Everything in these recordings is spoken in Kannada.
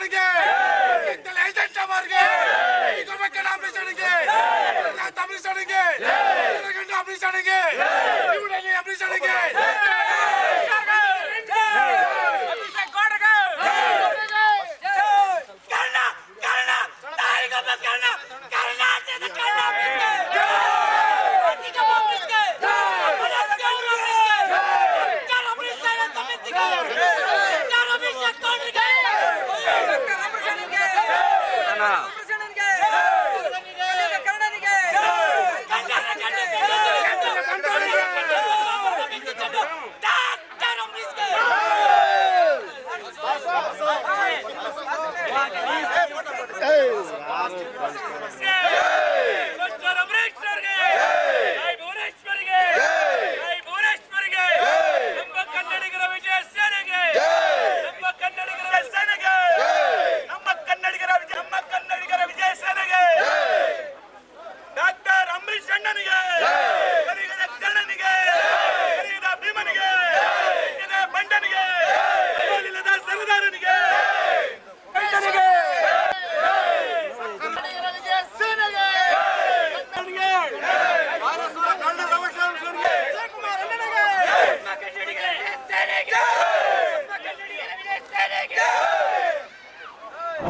ಕಮಿಷನ್ಗೆ ಏಜೆಂಟ್ ಅವರಿಗೆ ಕಮಿಷನ್ಗೆ ಕಮಿಷನ್ಗೆ ಕಮಿಷನ್ಗೆ ಇವರಲ್ಲಿ ಕಮಿಷನ್ಗೆ ಕರ್ಣ ಕರ್ಣ ಕರ್ಣ.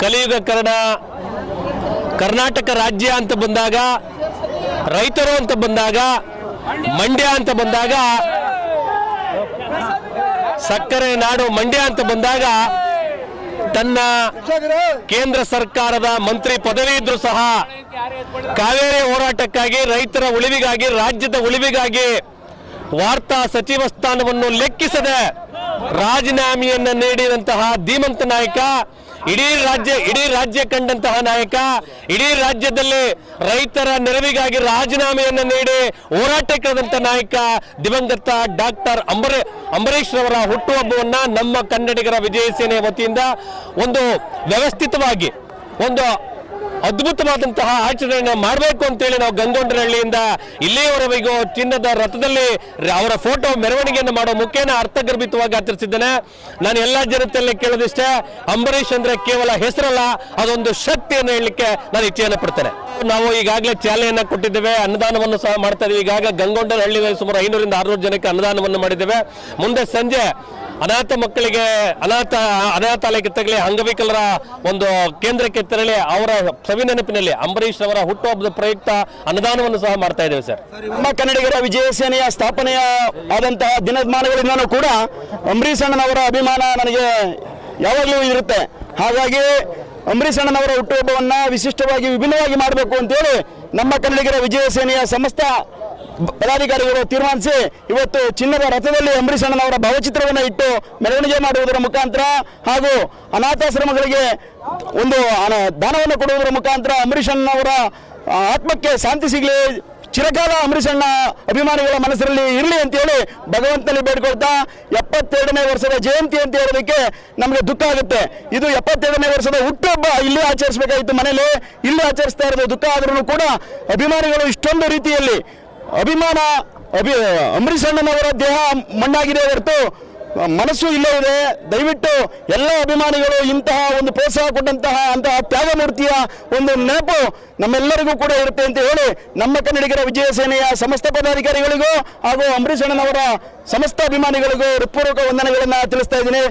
ಕಲಿಯುಗ ಕನ್ನಡ ಕರ್ನಾಟಕ ರಾಜ್ಯ ಅಂತ ಬಂದಾಗ, ರೈತರು ಅಂತ ಬಂದಾಗ, ಮಂಡ್ಯ ಅಂತ ಬಂದಾಗ, ಸಕ್ಕರೆ ನಾಡು ಮಂಡ್ಯ ಅಂತ ಬಂದಾಗ, ತನ್ನ ಕೇಂದ್ರ ಸರ್ಕಾರದ ಮಂತ್ರಿ ಪದವಿ ಇದ್ರು ಸಹ ಕಾವೇರಿ ಹೋರಾಟಕ್ಕಾಗಿ, ರೈತರ ಉಳಿವಿಗಾಗಿ, ರಾಜ್ಯದ ಉಳಿವಿಗಾಗಿ ವಾರ್ತಾ ಸಚಿವ ಸ್ಥಾನವನ್ನು ಲೆಕ್ಕಿಸದೆ ರಾಜೀನಾಮೆಯನ್ನು ನೀಡಿದಂತಹ ಧೀಮಂತ ನಾಯಕ ಇಡೀ ರಾಜ್ಯ ಇಡೀ ರಾಜ್ಯ ಕಂಡಂತಹ ನಾಯಕ, ಇಡೀ ರಾಜ್ಯದಲ್ಲಿ ರೈತರ ನೆರವಿಗಾಗಿ ರಾಜೀನಾಮೆಯನ್ನು ನೀಡಿ ಹೋರಾಟಕ್ಕಾದಂಥ ನಾಯಕ, ದಿವಂಗತ ಡಾಕ್ಟರ್ ಅಂಬರೀ, ಅಂಬರೀಶ್ ರವರ ಹುಟ್ಟುಹಬ್ಬವನ್ನ ನಮ್ಮ ಕನ್ನಡಿಗರ ವಿಜಯ ಸೇನೆ ವತಿಯಿಂದ ಒಂದು ವ್ಯವಸ್ಥಿತವಾಗಿ, ಒಂದು ಅದ್ಭುತವಾದಂತಹ ಆಚರಣೆಯನ್ನು ಮಾಡಬೇಕು ಅಂತೇಳಿ ನಾವು ಗಂಗೊಂಡನಹಳ್ಳಿಯಿಂದ ಇಲ್ಲಿಯವರೆಗೂ ಚಿನ್ನದ ರಥದಲ್ಲಿ ಅವರ ಫೋಟೋ ಮೆರವಣಿಗೆಯನ್ನು ಮಾಡೋ ಮುಖೇನ ಅರ್ಥಗರ್ಭಿತವಾಗಿ ಆಚರಿಸಿದ್ದೇನೆ. ನಾನು ಎಲ್ಲ ಜನತೆಯಲ್ಲೇ ಕೇಳೋದಿಷ್ಟೇ, ಅಂಬರೀಷ್ ಅಂದ್ರೆ ಕೇವಲ ಹೆಸರಲ್ಲ, ಅದೊಂದು ಶಕ್ತಿಯನ್ನು ಹೇಳಲಿಕ್ಕೆ ನಾನು ಇಚ್ಛೆಯನ್ನು ಪಡ್ತೇನೆ ನಾವು ಈಗಾಗಲೇ ಚಾಲನೆಯನ್ನ ಕೊಟ್ಟಿದ್ದೇವೆ, ಅನ್ನದಾನವನ್ನು ಸಹ ಮಾಡ್ತಾ ಇದೀವಿ ಈಗಾಗ ಗಂಗೊಂಡನಹಳ್ಳಿ ಸುಮಾರು ಐನೂರಿಂದ ಆರ್ನೂರು ಜನಕ್ಕೆ ಅನ್ನದಾನವನ್ನು ಮಾಡಿದ್ದೇವೆ. ಮುಂದೆ ಸಂಜೆ ಅನಾಥ ಮಕ್ಕಳಿಗೆ ಅನಾಥ ಅನಾಥಾಲಯಕ್ಕೆ ತಗಲಿ ಅಂಗವಿಕಲರ ಒಂದು ಕೇಂದ್ರಕ್ಕೆ ತೆರಳಿ ಅವರ ಸವಿ ನೆನಪಿನಲ್ಲಿ ಅಂಬರೀಷ್ ಅವರ ಹುಟ್ಟುಹಬ್ಬದ ಪ್ರಯುಕ್ತ ಅನುದಾನವನ್ನು ಸಹ ಮಾಡ್ತಾ ಇದ್ದೇವೆ, ಸರ್. ನಮ್ಮ ಕನ್ನಡಿಗರ ವಿಜಯ ಸೇನೆಯ ಸ್ಥಾಪನೆಯ ಆದಂತಹ ದಿನಮಾನಗಳಿಂದನೂ ಕೂಡ ಅಂಬರೀಷ್ ಅಣ್ಣನವರ ಅಭಿಮಾನ ನನಗೆ ಯಾವಾಗಲೂ ಇರುತ್ತೆ. ಹಾಗಾಗಿ ಅಂಬರೀಷ್ ಅಣ್ಣನವರ ಹುಟ್ಟುಹಬ್ಬವನ್ನು ವಿಶಿಷ್ಟವಾಗಿ ವಿಭಿನ್ನವಾಗಿ ಮಾಡಬೇಕು ಅಂತೇಳಿ ನಮ್ಮ ಕನ್ನಡಿಗರ ವಿಜಯ ಸೇನೆಯ ಸಮಸ್ತ ಪದಾಧಿಕಾರಿಗಳು ತೀರ್ಮಾನಿಸಿ ಇವತ್ತು ಚಿನ್ನದ ರಥದಲ್ಲಿ ಅಂಬರೀಷ್ ಅಣ್ಣನವರ ಭಾವಚಿತ್ರವನ್ನು ಇಟ್ಟು ಮೆರವಣಿಗೆ ಮಾಡುವುದರ ಮುಖಾಂತರ ಹಾಗೂ ಅನಾಥಾಶ್ರಮಗಳಿಗೆ ಒಂದು ದಾನವನ್ನು ಕೊಡುವುದರ ಮುಖಾಂತರ ಅಂಬರೀಷ್ ಅಣ್ಣನವರ ಆತ್ಮಕ್ಕೆ ಶಾಂತಿ ಸಿಗಲಿ, ಚಿರಕಾಲ ಅಂಬರೀಷ್ ಅಣ್ಣ ಅಭಿಮಾನಿಗಳ ಮನಸ್ಸಲ್ಲಿ ಇರಲಿ ಅಂತೇಳಿ ಭಗವಂತನಲ್ಲಿ ಬೇಡಿಕೊಳ್ತಾ ಎಪ್ಪತ್ತೆರಡನೇ ವರ್ಷದ ಜಯಂತಿ ಅಂತ ಹೇಳೋದಕ್ಕೆ ನಮಗೆ ದುಃಖ ಆಗುತ್ತೆ. ಇದು ಎಪ್ಪತ್ತೆರಡನೇ ವರ್ಷದ ಹುಟ್ಟುಹಬ್ಬ ಇಲ್ಲಿ ಆಚರಿಸಬೇಕಾಗಿತ್ತು ಮನೇಲಿ ಇಲ್ಲಿ ಆಚರಿಸ್ತಾ ಇರೋದು ದುಃಖ ಆದ್ರೂ ಕೂಡ ಅಭಿಮಾನಿಗಳು ಇಷ್ಟೊಂದು ರೀತಿಯಲ್ಲಿ ಅಭಿಮಾನ, ಅಭಿ, ಅಂಬರೀಷ್ ಅಣ್ಣನವರ ದೇಹ ಮಣ್ಣಾಗಿದೆ ಹೊರತು ಮನಸ್ಸು ಇಲ್ಲೇ ಇದೆ ದಯವಿಟ್ಟು ಎಲ್ಲ ಅಭಿಮಾನಿಗಳು ಇಂತಹ ಒಂದು ಪ್ರೋತ್ಸಾಹ ಕೊಟ್ಟಂತಹ ಅಂತಹ ತ್ಯಾಗಮೂರ್ತಿಯ ಒಂದು ನೆನಪು ನಮ್ಮೆಲ್ಲರಿಗೂ ಕೂಡ ಇರುತ್ತೆ ಅಂತ ಹೇಳಿ ನಮ್ಮ ಕನ್ನಡಿಗರ ವಿಜಯ ಸೇನೆಯ ಸಮಸ್ತ ಪದಾಧಿಕಾರಿಗಳಿಗೂ ಹಾಗೂ ಅಂಬರೀಷ್ ಅಣ್ಣನವರ ಸಮಸ್ತ ಅಭಿಮಾನಿಗಳಿಗೂ ಹೃತ್ಪೂರ್ವಕ ವಂದನೆಗಳನ್ನು ತಿಳಿಸ್ತಾ ಇದ್ದೀನಿ.